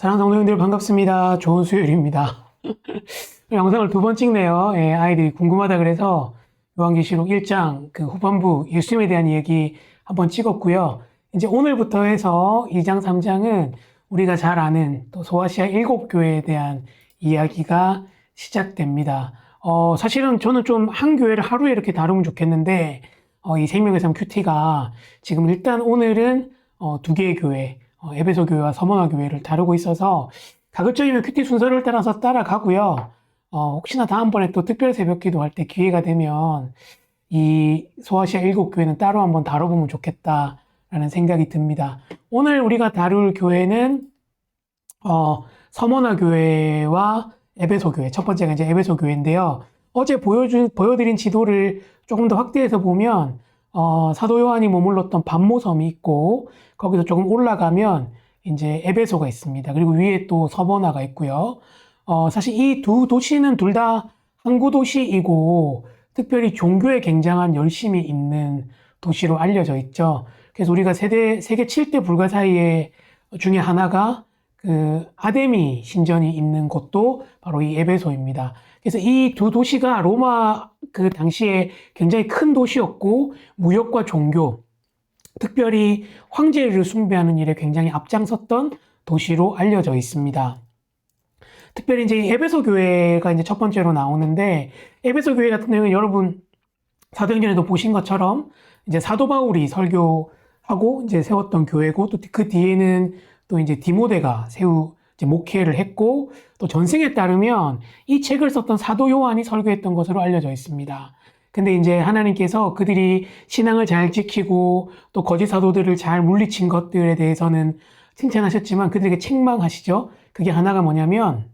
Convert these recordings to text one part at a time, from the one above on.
사랑하는 성도님들 반갑습니다. 좋은 수요일입니다. 영상을 두 번 찍네요. 예, 아이들이 궁금하다 그래서 요한계시록 1장 그 후반부 예수님에 대한 이야기 한번 찍었고요. 이제 오늘부터 해서 2장, 3장은 우리가 잘 아는 또 소아시아 일곱 교회에 대한 이야기가 시작됩니다. 어, 사실은 저는 좀 한 교회를 하루에 이렇게 다루면 좋겠는데, 어, 이 생명의 삶 큐티가 지금 일단 오늘은 어, 두 개의 교회, 어, 에베소 교회와 서머나 교회를 다루고 있어서 가급적이면 큐티 순서를 따라서 따라가고요. 어, 혹시나 다음번에 또 특별 새벽 기도 할 때 기회가 되면 이 소아시아 일곱 교회는 따로 한번 다뤄보면 좋겠다라는 생각이 듭니다. 오늘 우리가 다룰 교회는 어, 서머나 교회와 에베소 교회. 첫 번째가 이제 에베소 교회인데요. 어제 보여준, 보여드린 지도를 조금 더 확대해서 보면, 어, 사도 요한이 머물렀던 반모섬이 있고, 거기서 조금 올라가면 이제 에베소가 있습니다. 그리고 위에 또 서머나가 있고요. 어, 사실 이 두 도시는 둘 다 항구 도시이고, 특별히 종교에 굉장한 열심이 있는 도시로 알려져 있죠. 그래서 우리가 세대, 세계 7대 불가 사이에 중에 하나가 그 아데미 신전이 있는 곳도 바로 이 에베소입니다. 그래서 이 두 도시가 로마 그 당시에 굉장히 큰 도시였고 무역과 종교, 특별히 황제를 숭배하는 일에 굉장히 앞장섰던 도시로 알려져 있습니다. 특별히 이제 이 에베소 교회가 이제 첫 번째로 나오는데 에베소 교회 같은 경우는 여러분 사도행전에도 보신 것처럼 이제 사도 바울이 설교하고 이제 세웠던 교회고 또 그 뒤에는 또 이제 디모데가 세우 목회를 했고 또 전승에 따르면 이 책을 썼던 사도 요한이 설교했던 것으로 알려져 있습니다. 근데 이제 하나님께서 그들이 신앙을 잘 지키고 또 거짓 사도들을 잘 물리친 것들에 대해서는 칭찬하셨지만 그들에게 책망하시죠. 그게 하나가 뭐냐면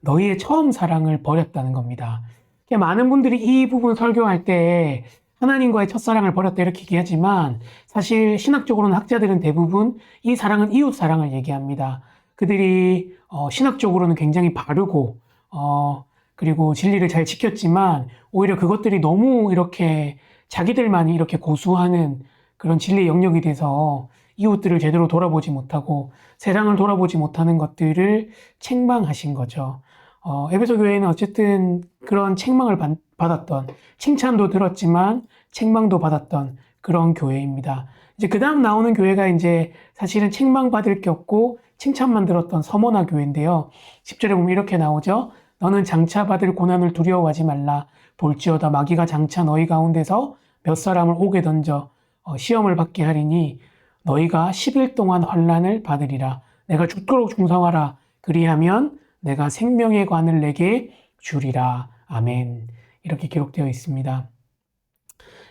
너희의 처음 사랑을 버렸다는 겁니다. 그러니까 많은 분들이 이 부분 설교할 때 하나님과의 첫사랑을 버렸다 이렇게 얘기하지만 사실 신학적으로는 학자들은 대부분 이 사랑은 이웃 사랑을 얘기합니다. 그들이 어, 신학적으로는 굉장히 바르고 어, 그리고 진리를 잘 지켰지만 오히려 그것들이 너무 이렇게 자기들만이 이렇게 고수하는 그런 진리 영역이 돼서 이웃들을 제대로 돌아보지 못하고 세상을 돌아보지 못하는 것들을 책망하신 거죠. 어, 에베소 교회는 어쨌든 그런 책망을 받, 받았던 칭찬도 들었지만 책망도 받았던 그런 교회입니다. 이제 그 다음 나오는 교회가 이제 사실은 책망 받을 게 없고 칭찬만 들었던 서머나 교회인데요. 10절에 보면 이렇게 나오죠. 너는 장차 받을 고난을 두려워하지 말라. 볼지어다 마귀가 장차 너희 가운데서 몇 사람을 오게 던져 어, 시험을 받게 하리니 너희가 10일 동안 환란을 받으리라. 내가 죽도록 충성하라. 그리하면 내가 생명의 관을 내게 주리라. 아멘. 이렇게 기록되어 있습니다.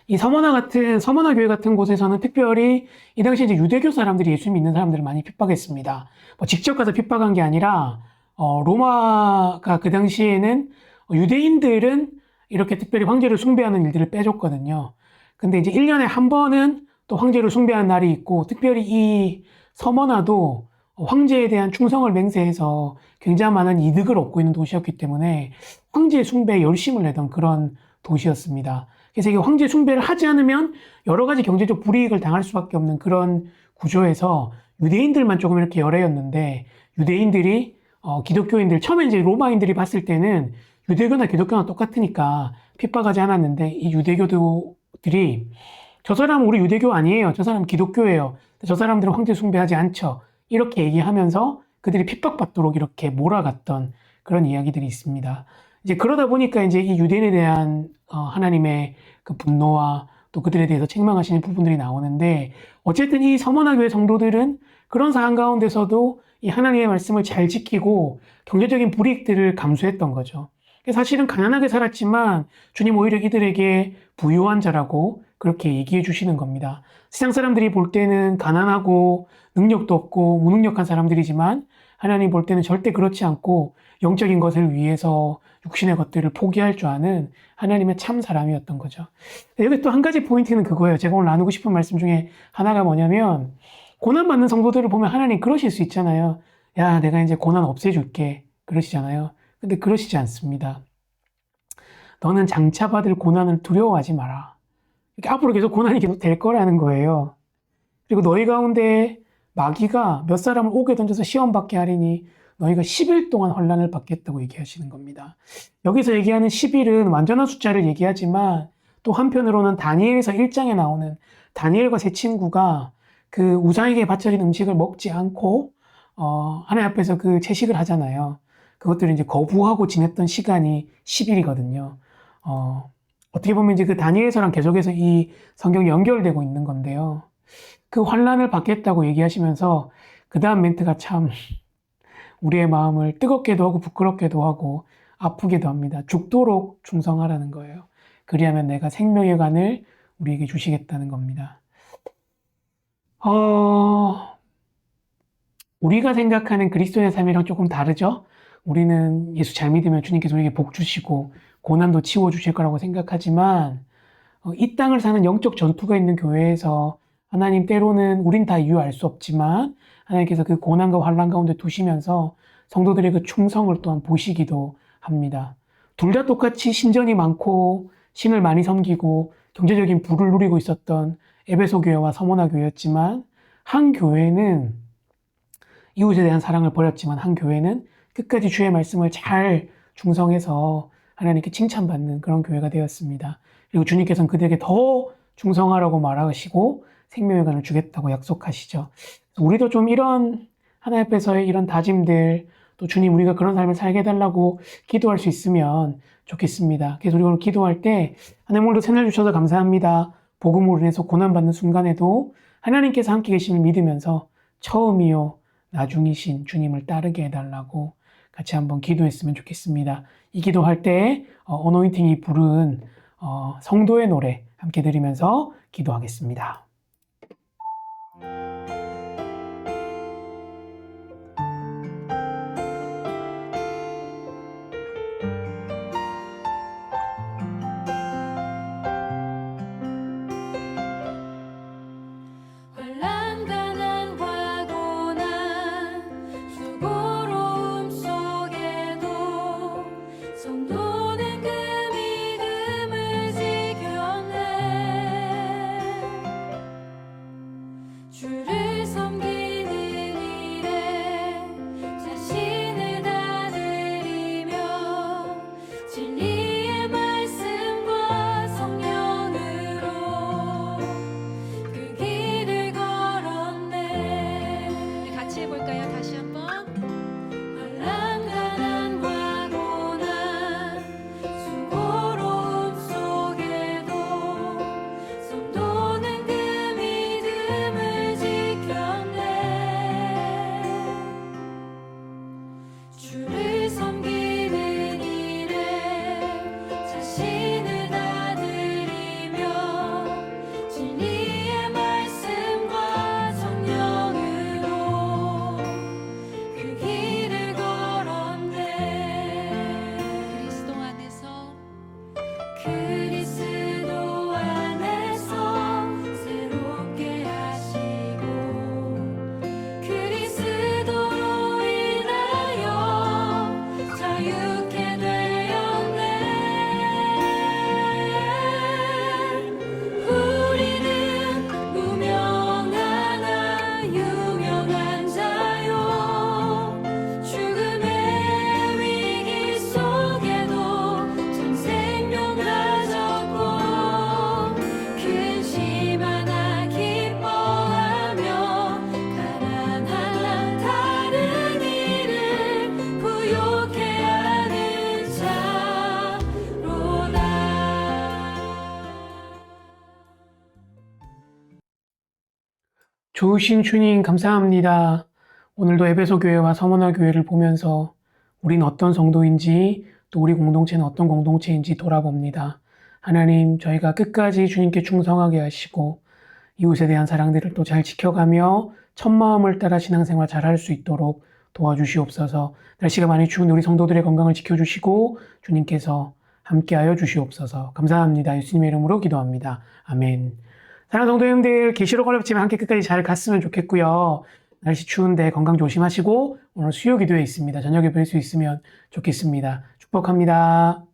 이 서머나 같은 서머나 교회 같은 곳에서는 특별히 이 당시 이제 유대교 사람들이 예수 믿는 사람들을 많이 핍박했습니다. 뭐 직접 가서 핍박한 게 아니라 어, 로마가 그 당시에는 유대인들은 이렇게 특별히 황제를 숭배하는 일들을 빼줬거든요. 근데 이제 1년에 한 번은 또 황제를 숭배하는 날이 있고 특별히 이 서머나도 황제에 대한 충성을 맹세해서 굉장히 많은 이득을 얻고 있는 도시였기 때문에 황제 숭배에 열심을 내던 그런 도시였습니다. 그래서 이게 황제 숭배를 하지 않으면 여러 가지 경제적 불이익을 당할 수밖에 없는 그런 구조에서 유대인들만 조금 이렇게 열애였는데 유대인들이 어, 기독교인들 처음에 이제 로마인들이 봤을 때는 유대교나 기독교나 똑같으니까 핍박하지 않았는데 이 유대교들이 저 사람은 우리 유대교 아니에요. 저 사람 기독교예요. 저 사람들은 황제 숭배하지 않죠. 이렇게 얘기하면서 그들이 핍박받도록 이렇게 몰아갔던 그런 이야기들이 있습니다. 이제 그러다 보니까 이제 이 유대인에 대한 어, 하나님의 그 분노와 또 그들에 대해서 책망하시는 부분들이 나오는데 어쨌든 이 서머나 교회 성도들은 그런 상황 가운데서도 이 하나님의 말씀을 잘 지키고 경제적인 불이익들을 감수했던 거죠. 사실은 가난하게 살았지만 주님 오히려 이들에게 부유한 자라고 그렇게 얘기해 주시는 겁니다. 세상 사람들이 볼 때는 가난하고 능력도 없고 무능력한 사람들이지만 하나님 볼 때는 절대 그렇지 않고 영적인 것을 위해서 육신의 것들을 포기할 줄 아는 하나님의 참 사람이었던 거죠. 여기 또 한 가지 포인트는 그거예요. 제가 오늘 나누고 싶은 말씀 중에 하나가 뭐냐면 고난받는 성도들을 보면 하나님 그러실 수 있잖아요. 야, 내가 이제 고난 없애줄게. 그러시잖아요. 근데 그러시지 않습니다. 너는 장차 받을 고난을 두려워하지 마라. 이렇게 앞으로 계속 고난이 계속 될 거라는 거예요. 그리고 너희 가운데 마귀가 몇 사람을 옥에 던져서 시험 받게 하리니 너희가 10일 동안 환란을 받겠다고 얘기하시는 겁니다. 여기서 얘기하는 10일은 완전한 숫자를 얘기하지만 또 한편으로는 다니엘서 1장에 나오는 다니엘과 세 친구가 그 우상에게 바쳐진 음식을 먹지 않고 어, 하나님 앞에서 그 채식을 하잖아요. 그것들을 이제 거부하고 지냈던 시간이 10일이거든요. 어, 어떻게 보면 이제 그 다니엘서랑 계속해서 이 성경이 연결되고 있는 건데요. 그 환란을 받겠다고 얘기하시면서 그 다음 멘트가 참 우리의 마음을 뜨겁게도 하고 부끄럽게도 하고 아프게도 합니다. 죽도록 충성하라는 거예요. 그리하면 내가 생명의 관을 우리에게 주시겠다는 겁니다. 어, 우리가 생각하는 그리스도의 삶이랑 조금 다르죠? 우리는 예수 잘 믿으면 주님께서 우리에게 복 주시고 고난도 치워 주실 거라고 생각하지만 어, 이 땅을 사는 영적 전투가 있는 교회에서 하나님 때로는 우린 다 이유 알 수 없지만 하나님께서 그 고난과 환란 가운데 두시면서 성도들의 그 충성을 또한 보시기도 합니다. 둘 다 똑같이 신전이 많고 신을 많이 섬기고 경제적인 부를 누리고 있었던 에베소 교회와 서모나 교회였지만 한 교회는 이웃에 대한 사랑을 버렸지만 한 교회는 끝까지 주의 말씀을 잘 중성해서 하나님께 칭찬받는 그런 교회가 되었습니다. 그리고 주님께서는 그들에게 더 중성하라고 말하시고 생명의 간을 주겠다고 약속하시죠. 우리도 좀 이런 하나님 앞에서의 이런 다짐들 또 주님 우리가 그런 삶을 살게 해달라고 기도할 수 있으면 좋겠습니다. 그래서 우리가 오늘 기도할 때 하나님 오늘도 채널 주셔서 감사합니다. 복음으로 인해서 고난받는 순간에도 하나님께서 함께 계심을 믿으면서 처음이요 나중이신 주님을 따르게 해달라고 같이 한번 기도했으면 좋겠습니다. 이 기도할 때 어, 어노인팅이 부른 어, 성도의 노래 함께 들으면서 기도하겠습니다. 환 주를 섬기는 일에 자신을 다 드리며 진리의 말씀과 성령으로 그 길을 걸었네. 그리스도 안에서 그 좋으신 주님 감사합니다. 오늘도 에베소 교회와 서머나 교회를 보면서 우린 어떤 성도인지 또 우리 공동체는 어떤 공동체인지 돌아봅니다. 하나님 저희가 끝까지 주님께 충성하게 하시고 이웃에 대한 사랑들을 또 잘 지켜가며 첫 마음을 따라 신앙생활 잘 할 수 있도록 도와주시옵소서. 날씨가 많이 추운 우리 성도들의 건강을 지켜주시고 주님께서 함께하여 주시옵소서. 감사합니다. 예수님의 이름으로 기도합니다. 아멘. 사랑하는 성도님들 계시록 어렵지만 함께 끝까지 잘 갔으면 좋겠고요. 날씨 추운데 건강 조심하시고 오늘 수요 기도회 있습니다. 저녁에 뵐 수 있으면 좋겠습니다. 축복합니다.